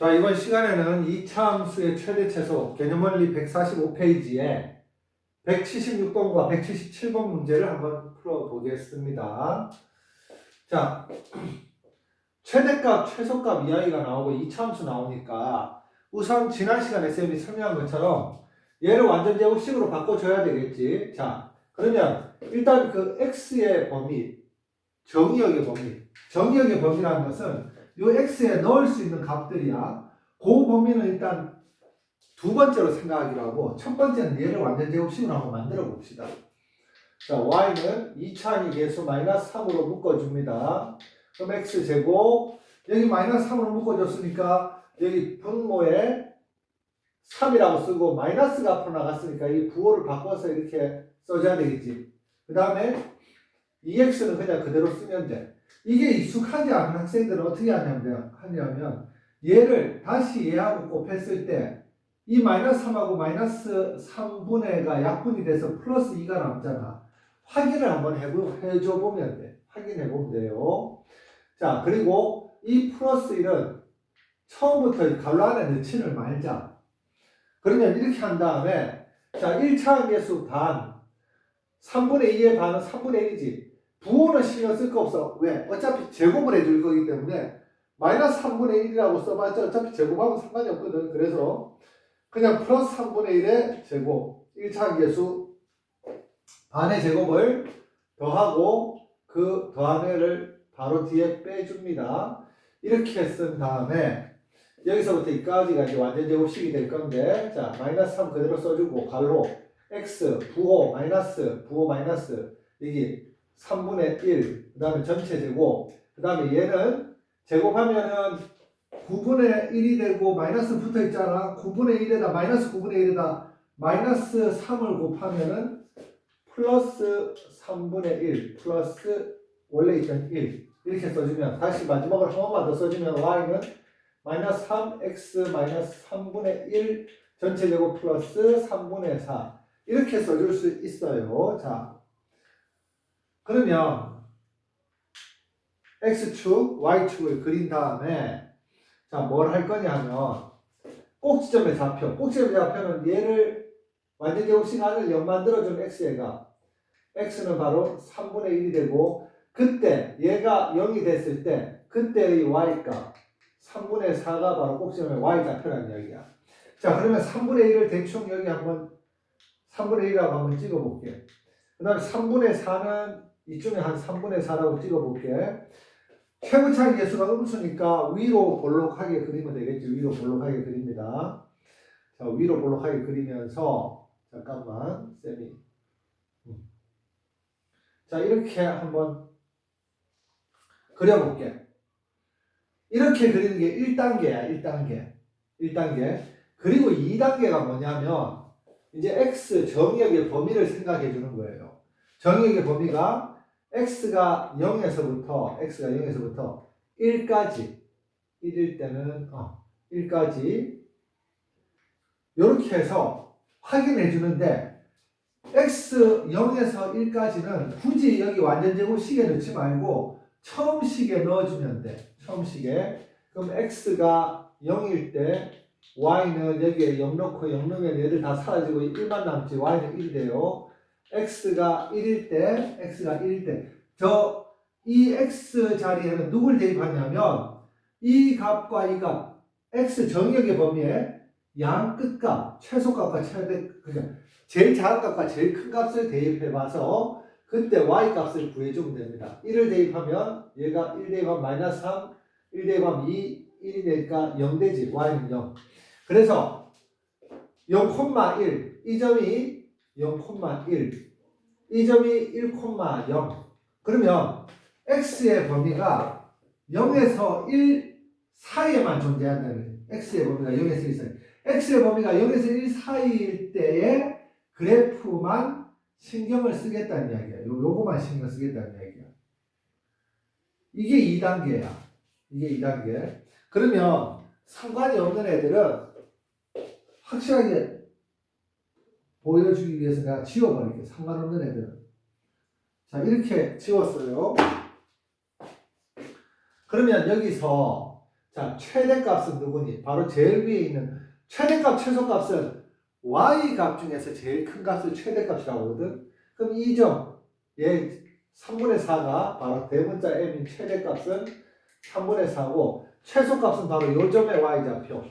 자, 이번 시간에는 이차 함수의 최대 최소 개념 원리 145페이지에 176번과 177번 문제를 한번 풀어보겠습니다. 자, 최대값, 최소값 이야기가 나오고 이차 함수 나오니까 우선 지난 시간에 쌤이 설명한 것처럼 얘를 완전 제곱식으로 바꿔줘야 되겠지. 자, 그러면 일단 그 x의 범위, 정의역의 범위, 정의역의 범위라는 것은 이 x에 넣을 수 있는 값들이야. 그 범위는 일단 두 번째로 생각하기로 하고 첫 번째는 얘를 완전 제곱식으로 한번 만들어 봅시다. 자, y는 2차니 계수 마이너스 3으로 묶어줍니다. 그럼 x 제곱 여기 마이너스 3으로 묶어줬으니까 여기 분모에 3이라고 쓰고 마이너스가 앞으로 나갔으니까 이 부호를 바꿔서 이렇게 써줘야 되겠지. 그 다음에 2x는 그냥 그대로 쓰면 돼. 이게 익숙하지 않은 학생들은 어떻게 하냐면, 하냐면 얘를 다시 얘하고 곱했을 때 이 마이너스 3하고 마이너스 3분의 가 약분이 돼서 플러스 2가 남잖아. 확인을 한번 해줘 보면 돼. 확인해 보면 돼요. 자, 그리고 이 플러스 1은 처음부터 이 가로 안에 넣지를 말자. 그러면 이렇게 한 다음에 자, 1차 계수 반 3분의 2의 반은 3분의 1이지. 부호는 신경 쓸 거 없어. 왜? 어차피 제곱을 해줄 거기 때문에 마이너스 3분의 1이라고 써봤자 어차피 제곱하고 상관이 없거든. 그래서 그냥 플러스 3분의 1의 제곱 1차 계수 반의 제곱을 더하고 그 더하면을 바로 뒤에 빼줍니다. 이렇게 쓴 다음에 여기서부터 여기까지가 이제 완전 제곱식이 될 건데 자 마이너스 3 그대로 써주고 가로 x 부호 마이너스 부호 마이너스 여기 3분의 1, 그 다음에 전체 제곱, 그 다음에 얘는 제곱하면은 9분의 1이 되고 마이너스 붙어 있잖아. 9분의 1에다 마이너스 9분의 1에다 마이너스 3을 곱하면은 플러스 3분의 1 플러스 원래 있던 1 이렇게 써주면 다시 마지막으로 한 번만 더 써주면 y는 마이너스 3x 마이너스 3분의 1 전체 제곱 플러스 3분의 4 이렇게 써줄 수 있어요. 자, 그러면 x축, y축을 그린 다음에 자, 뭘 할 거냐 하면 꼭지점의 좌표, 꼭지점의 좌표는 얘를 완전 제곱식 안을 0 만들어준 x가 x는 바로 3분의 1이 되고 그때 얘가 0이 됐을 때 그때의 y값 3분의 4가 바로 꼭지점의 y 좌표라는 이야기야. 자, 그러면 3분의 1을 대충 여기 한번 3분의 1이라고 한번 찍어볼게. 그 다음에 3분의 4는 이쯤에 한 3분의 4라고 찍어볼게. 최고차의 개수가 음수니까 위로 볼록하게 그리면 되겠지. 위로 볼록하게 그립니다. 자, 위로 볼록하게 그리면서 잠깐만 쌤이 음. 자 이렇게 한번 그려볼게. 이렇게 그리는 게 1단계야. 1단계. 1단계. 그리고 2단계가 뭐냐면 이제 x 정의역의 범위를 생각해 주는 거예요. 정의역의 범위가 x가 0에서부터 x가 0에서부터 1까지 1일 때는 어, 1까지 이렇게 해서 확인해 주는데 x 0에서 1까지는 굳이 여기 완전 제곱식에 넣지 말고 처음 식에 넣어주면 돼. 처음 식에 그럼 x가 0일 때 y는 여기에 0 넣고 0 넣으면 얘들 다 사라지고 1만 남지 y는 1이 돼요. X가 1일 때, x가 1일 때, 저 이 x 자리에는 누굴 대입하냐면 이 값과 이 값, x 정역의 범위에 양 끝값, 최소값과 최대, 그냥 제일 작은 값과 제일 큰 값을 대입해봐서 그때 y 값을 구해주면 됩니다. 1을 대입하면 얘가 1 대입하면 마이너스 3, 1 대입하면 2, 1이 되니까 0 되지, y는 0. 그래서 0,1, 이 점이 0,1. 이 점이 1,0. 그러면 x의 범위가 0에서 1 사이에만 존재한다는 x의 범위가 0에서 1 사이. x의 범위가 0에서 1 사이일 때의 그래프만 신경을 쓰겠다는 이야기야. 요, 요거만 신경 쓰겠다는 이야기야. 이게 2단계야. 이게 2단계. 그러면 상관이 없는 애들은 확실하게 보여주기 위해서 내가 지워버릴게. 상관없는 애들은. 자, 이렇게 지웠어요. 그러면 여기서 자, 최대값은 누구니? 바로 제일 위에 있는 최대값, 최소값은 y 값 중에서 제일 큰 값을 최대값이라고 하거든. 그럼 이 점, 얘 3분의 4가 바로 대문자 m인 최대값은 3분의 4고 최소값은 바로 요 점의 y좌표.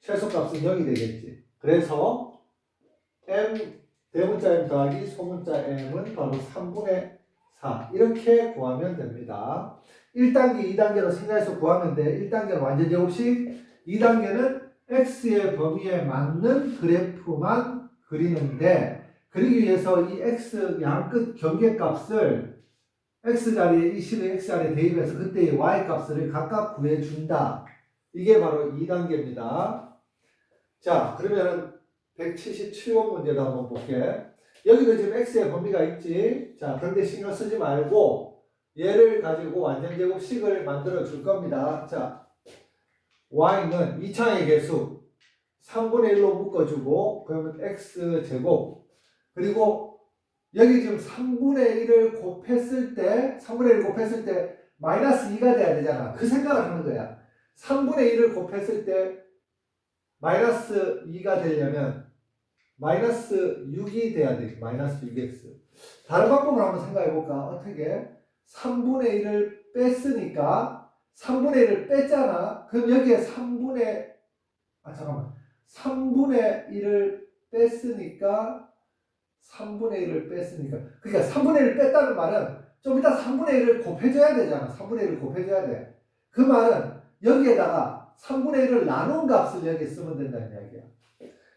최소값은 0이 되겠지. 그래서 m 대문자 m 더하기 소문자 m은 바로 3분의 4 이렇게 구하면 됩니다. 1단계, 2단계로 생각해서 구하면 돼. 1단계는 완전 제곱식, 2단계는 x의 범위에 맞는 그래프만 그리는데 그리기 위해서 이 x 양끝 경계값을 x 자리에 이 식을 x 자리에 대입해서 그때의 y 값을 각각 구해준다. 이게 바로 2단계입니다. 자, 그러면은 177번 문제도 한번 볼게. 여기도 지금 x의 범위가 있지. 자, 그런데 신경 쓰지 말고 얘를 가지고 완전 제곱식을 만들어 줄 겁니다. 자, y는 2차의 개수 3분의 1로 묶어주고 그러면 x 제곱 그리고 여기 지금 3분의 1을 곱했을 때 3분의 1을 곱했을 때 마이너스 2가 돼야 되잖아. 그 생각을 하는 거야. 3분의 1을 곱했을 때 마이너스 2가 되려면 마이너스 6이 돼야 돼. 마이너스 6x. 다른 방법으로 한번 생각해 볼까? 어떻게? 3분의 1을 뺐으니까 3분의 1을 뺐잖아. 그럼 여기에 3분의 아 잠깐만. 3분의 1을 뺐으니까 3분의 1을 뺐으니까 그러니까 3분의 1을 뺐다는 말은 좀 이따 3분의 1을 곱해줘야 되잖아. 3분의 1을 곱해줘야 돼. 그 말은 여기에다가 3분의 1을 나눈 값을 여기 쓰면 된다는 이야기야.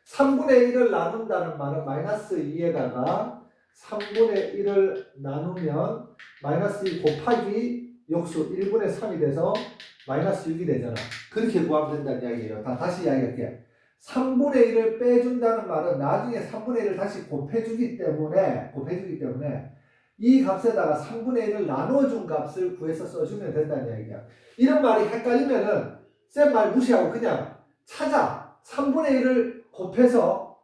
3분의 1을 나눈다는 말은 마이너스 2에다가 3분의 1을 나누면 마이너스 2 곱하기 역수 1분의 3이 돼서 마이너스 6이 되잖아. 그렇게 구하면 된다는 이야기예요. 다, 다시 이야기할게. 3분의 1을 빼준다는 말은 나중에 3분의 1을 다시 곱해주기 때문에 곱해주기 때문에 이 값에다가 3분의 1을 나눠준 값을 구해서 써주면 된다는 이야기야. 이런 말이 헷갈리면은 쌤 말 무시하고 그냥 찾아. 3분의 1을 곱해서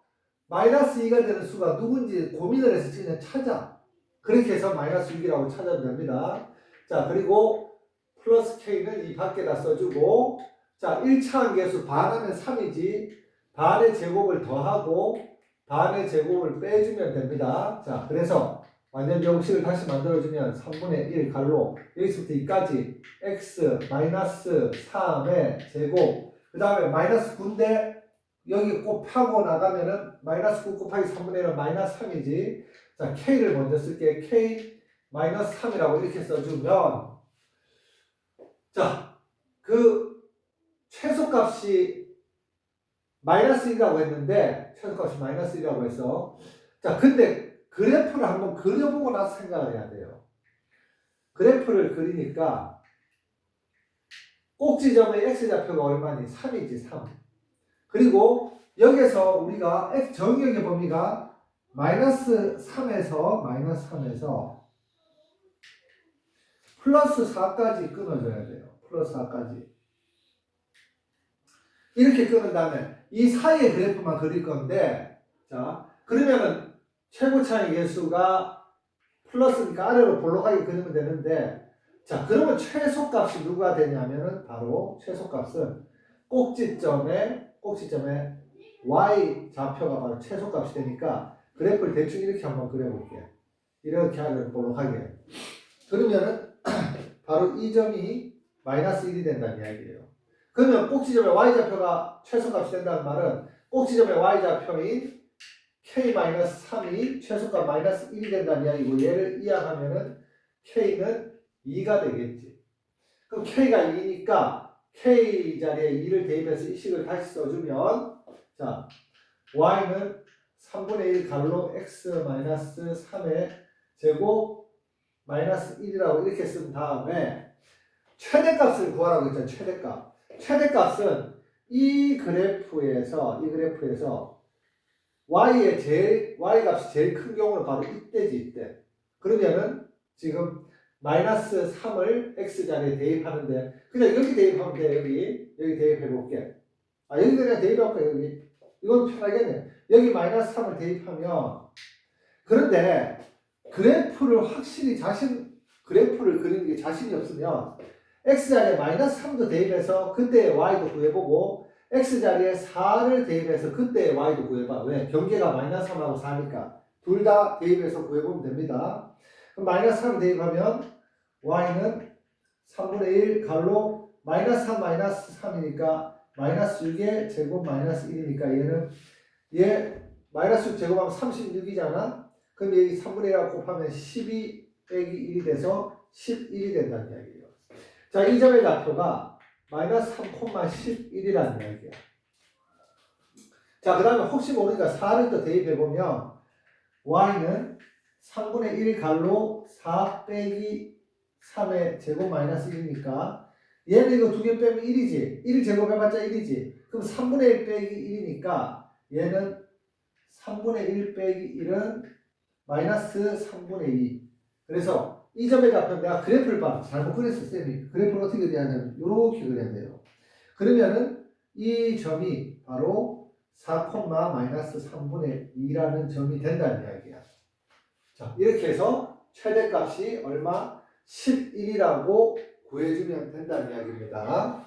마이너스 2가 되는 수가 누군지 고민을 해서 그냥 찾아. 그렇게 해서 마이너스 6이라고 찾아도 됩니다. 자, 그리고 플러스 K는 이 밖에다 써주고 자, 1차 계수 반하면 3이지 반의 제곱을 더하고 반의 제곱을 빼주면 됩니다. 자, 그래서 완전 제곱식을 다시 만들어주면 3분의 1 갈로 여기서부터 여기까지 x 마이너스 3의 제곱 그 다음에 마이너스 9인데 여기 곱하고 나가면은 마이너스 9 곱하기 3분의 1은 마이너스 3이지. 자 k를 먼저 쓸게. k 마이너스 3이라고 이렇게 써주면 자 그 최소값이 마이너스 1이라고 했는데 최소값이 마이너스 1이라고 해서 자 근데 그래프를 한번 그려보고 나서 생각을 해야 돼요. 그래프를 그리니까 꼭지점의 x좌표가 얼마니? 3이지 3 그리고 여기서 우리가 x 정의역의 범위가 마이너스 3에서 마이너스 3에서 플러스 4까지 끊어줘야 돼요. 플러스 4까지. 이렇게 끊은 다음에 이 사이의 그래프만 그릴 건데 자 그러면은 최고차의 개수가 플러스니까 아래로 볼록하게 그리면 되는데 자 그러면 최소값이 누가 되냐면은 바로 최소값은 꼭지점에 꼭지점에 y 좌표가 바로 최소값이 되니까 그래프를 대충 이렇게 한번 그려볼게요. 이렇게 하면 볼록하게. 그러면은 바로 이 점이 마이너스 1이 된다는 이야기예요. 그러면 꼭지점의 y좌표가 최소값이 된다는 말은 꼭지점의 y좌표인 k-3이 최소값 마이너스 1이 된다는 이야기고 얘를 이항하면은 k는 2가 되겠지. 그럼 k가 2니까 k 자리에 2를 대입해서 이 식을 다시 써주면 자 y는 3분의 1 갈로 x 마이너스 3의 제곱 마이너스 1이라고 이렇게 쓴 다음에 최대값을 구하라고 했잖아요. 최대값. 최대값은 이 그래프에서 이 그래프에서 y의 제일 y 값이 제일 큰 경우는 바로 이때지 이때. 그러면은 지금 마이너스 3을 x 자리에 대입하는데 그냥 여기 대입하면 돼 여기 여기 대입해 볼게. 아 여기 그냥 대입할까 여기 이건 편하겠네. 여기 마이너스 3을 대입하면 그런데 그래프를 확실히 자신 그래프를 그리는 게 자신이 없으면 x자리에 마이너스 3도 대입해서 그때의 y도 구해보고 x자리에 4를 대입해서 그때의 y도 구해봐. 왜? 경계가 마이너스 3하고 4니까 둘 다 대입해서 구해보면 됩니다. 그럼 마이너스 3 대입하면 y는 3분의 1 갈로 마이너스 3 마이너스 3이니까 마이너스 6의 제곱 마이너스 1이니까 얘는 얘 마이너스 6 제곱하면 36이잖아. 그럼 여기 3분의 1하고 곱하면 12 빼기 1이 돼서 11이 된다는 이야기예요. 자, 이 점의 좌표가 마이너스 3,11이라는 이야기야. 자, 그 다음에 혹시 모르니까 4를 또 대입해보면 y는 3분의 1 갈로 4 빼기 3의 제곱 마이너스 1이니까 얘는 이거 두 개 빼면 1이지. 1 제곱해봤자 1이지. 그럼 3분의 1 빼기 1이니까 얘는 3분의 1 빼기 1은 마이너스 3분의 2. 그래서 이 점의 좌표 내가 그래프를 봐. 잘못 그렸어, 쌤이. 그래프를 어떻게 그려야 되냐면 이렇게 그려야 돼요. 그러면은 이 점이 바로 4, 마이너스 3분의 2라는 점이 된다는 이야기야. 자, 이렇게 해서 최대값이 얼마? 11이라고 구해주면 된다는 이야기입니다.